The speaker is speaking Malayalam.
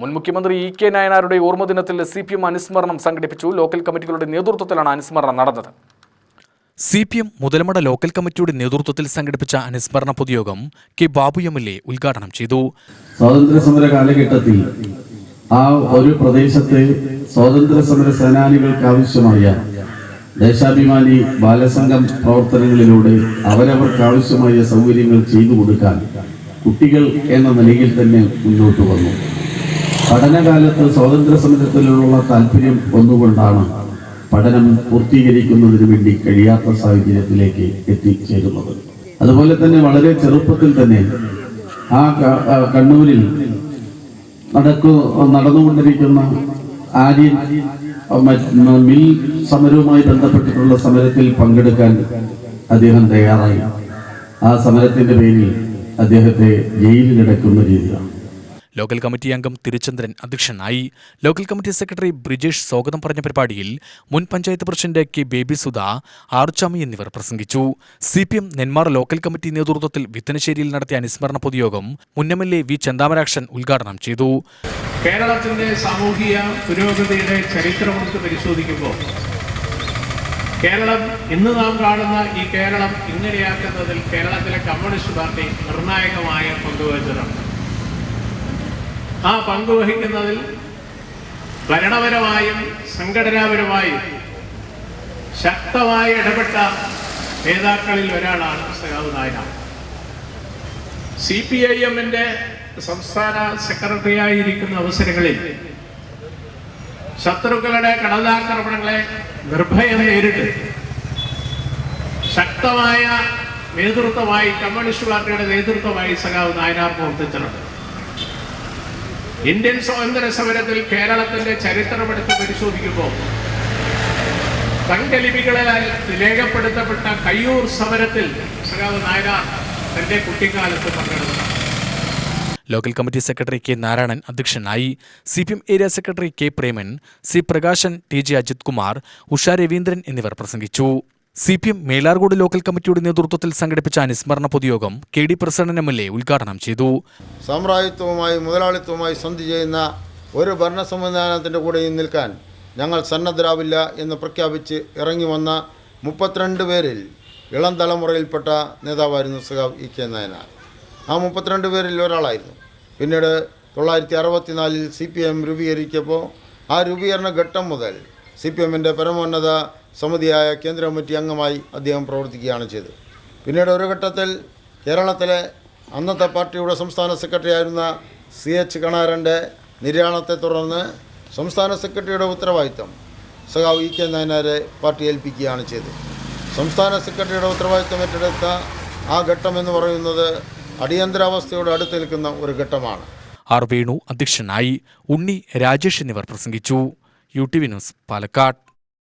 മുൻ മുഖ്യമന്ത്രി ഇ കെ നായനാരുടെ ഓർമ്മദിനത്തിൽ സി പി എം അനുസ്മരണം സംഘടിപ്പിച്ചു. ലോക്കൽ കമ്മിറ്റികളുടെ നേതൃത്വത്തിലാണ് അനുസ്മരണം നടന്നത്. C P M Muthalamada local കമ്മിറ്റിയുടെ നേതൃത്വത്തിൽ സംഘടിപ്പിച്ച അനുസ്മരണ പൊതുയോഗം K Babu M L A ഉദ്ഘാടനം ചെയ്തു. സ്വാതന്ത്ര്യ സമര കാലഘട്ടത്തിൽ ആ ഒരു പ്രദേശത്തെ സ്വാതന്ത്ര്യ സമര സേനാനികൾക്ക് ആവശ്യമായ ദേശാഭിമാനി ബാലസംഘം പ്രവർത്തനങ്ങളിലൂടെ അവരവർക്ക് ആവശ്യമായ സൗകര്യങ്ങൾ ചെയ്തു കൊടുക്കാൻ കുട്ടികൾ എന്ന നിലയിൽ തന്നെ മുന്നോട്ട് വന്നു. പഠനകാലത്ത് സ്വാതന്ത്ര്യ സമരത്തിലുള്ള താല്പര്യം ഒന്നുകൊണ്ടാണ് പഠനം പൂർത്തീകരിക്കുന്നതിന് വേണ്ടി കഴിയാത്ത സാഹചര്യത്തിലേക്ക് എത്തിച്ചേരുന്നത്. അതുപോലെ തന്നെ വളരെ ചെറുപ്പത്തിൽ തന്നെ ആ കണ്ണൂരിൽ നടക്കു നടന്നുകൊണ്ടിരിക്കുന്ന ആര്യൻ മിൽ സമരവുമായി ബന്ധപ്പെട്ടിട്ടുള്ള സമരത്തിൽ പങ്കെടുക്കാൻ അദ്ദേഹം തയ്യാറായി. ആ സമരത്തിന്റെ പേരിൽ അദ്ദേഹത്തെ ജയിലിലടക്കുന്ന രീതിയാണ് ലോക്കൽ കമ്മിറ്റി അംഗം തിരുചന്ദ്രൻ അധ്യക്ഷനായി. ലോക്കൽ കമ്മിറ്റി സെക്രട്ടറി ബ്രിജേഷ് സ്വാഗതം പറഞ്ഞ പരിപാടിയിൽ മുൻ പഞ്ചായത്ത് പ്രസിഡന്റ് കെ ബേബി സുധ ആർച്ചാമി എന്നിവർ പ്രസംഗിച്ചു. C P M Nenmara local committee നേതൃത്വത്തിൽ വിത്തനശ്ശേരിയിൽ നടത്തിയ അനുസ്മരണ പൊതുയോഗം മുൻ M L A V Chenthamarakshan ഉദ്ഘാടനം ചെയ്തു. കേരളത്തിന്റെ സാമൂഹിക പുരോഗതിയുടെ ചരിത്രമെടുത്ത് പരിശോധിക്കുമ്പോൾ കേരളം ഇന്ന് നാം കാണുന്ന ഈ കേരളം ഇങ്ങനെയാക്കുന്നതിൽ കേരളത്തിലെ കമ്മ്യൂണിസ്റ്റ് പാർട്ടി നിർണായകമായ പങ്കുവഹിച്ചതാണ്. ആ പങ്ക് വഹിക്കുന്നതിൽ ഭരണപരമായും സംഘടനാപരമായും ശക്തമായി ഇടപെട്ട നേതാക്കളിൽ ഒരാളാണ് സഖാവ് നായനാർ. സി പി ഐ എമ്മിന്റെ സംസ്ഥാന സെക്രട്ടറിയായിരിക്കുന്ന അവസരങ്ങളിൽ ശത്രുക്കളുടെ കടലാക്രമണങ്ങളെ നിർഭയം നേരിട്ട് ശക്തമായ നേതൃത്വമായി കമ്മ്യൂണിസ്റ്റ് പാർട്ടിയുടെ നേതൃത്വമായി സഖാവ് നായനാർ പ്രവർത്തിച്ചിട്ടുണ്ട്. ഇന്ത്യൻ സ്വാതന്ത്ര്യ സമരത്തിൽ കേരളത്തിന്റെ ചരിത്രമെടുത്ത് പരിശോധിക്കുമ്പോൾ തങ്കലിപികളാൽ രേഖപ്പെടുത്തപ്പെട്ട കയ്യൂർ സമരത്തിൽ സഖാവ് നായനാർ തന്റെ കുട്ടിക്കാലത്ത് പങ്കെടുത്തു. Local committee secretary K Narayanan അധ്യക്ഷനായി C P M area secretary K Preman C Prakashan T J Ajith Kumar Usha Raveendran എന്നിവർ പ്രസംഗിച്ചു. C P M Melarcode local കമ്മിറ്റിയുടെ നേതൃത്വത്തിൽ സംഘടിപ്പിച്ച അനുസ്മരണ പൊതുയോഗം K D president M L A ഉദ്ഘാടനം ചെയ്തു. സാമ്രാജ്യത്വവുമായി മുതലാളിത്തവുമായി സന്ധി ചെയ്യുന്ന ഒരു ഭരണ സംവിധാനത്തിന്റെ കൂടെയും നിൽക്കാൻ ഞങ്ങൾ സന്നദ്ധരാവില്ല എന്ന് പ്രഖ്യാപിച്ച് ഇറങ്ങി വന്ന മുപ്പത്തിരണ്ട് പേരിൽ ഇളം തലമുറയിൽപ്പെട്ട നേതാവായിരുന്നു സുഖാബ് ഇ കെ നായനാർ. ആ മുപ്പത്തിരണ്ട് പേരിൽ ഒരാളായിരുന്നു. പിന്നീട് തൊള്ളായിരത്തി അറുപത്തിനാലിൽ സി പി എം രൂപീകരിച്ചപ്പോൾ ആ രൂപീകരണ ഘട്ടം മുതൽ സി പി എമ്മിന്റെ പരമോന്നത സമിതിയായ കേന്ദ്ര കമ്മിറ്റി അംഗമായി അദ്ദേഹം പ്രവർത്തിക്കുകയാണ് ചെയ്തത്. പിന്നീട് ഒരു ഘട്ടത്തിൽ കേരളത്തിലെ അന്നത്തെ പാർട്ടിയുടെ സംസ്ഥാന സെക്രട്ടറി ആയിരുന്ന സി എച്ച് കണാരന്റെ നിര്യാണത്തെ തുടർന്ന് സംസ്ഥാന സെക്രട്ടറിയുടെ ഉത്തരവാദിത്തം സഖാവ് ഇ കെ നായനാരെ പാർട്ടി ഏൽപ്പിക്കുകയാണ് ചെയ്തത്. സംസ്ഥാന സെക്രട്ടറിയുടെ ഉത്തരവാദിത്തം ഏറ്റെടുത്ത ആ ഘട്ടം എന്ന് പറയുന്നത് അടിയന്തരാവസ്ഥയോട് അടുത്ത് നിൽക്കുന്ന ഒരു ഘട്ടമാണ്. ആർ വേണു അധ്യക്ഷനായി ഉണ്ണി രാജേഷ് എന്നിവർ പ്രസംഗിച്ചു. U T V news Palakkad.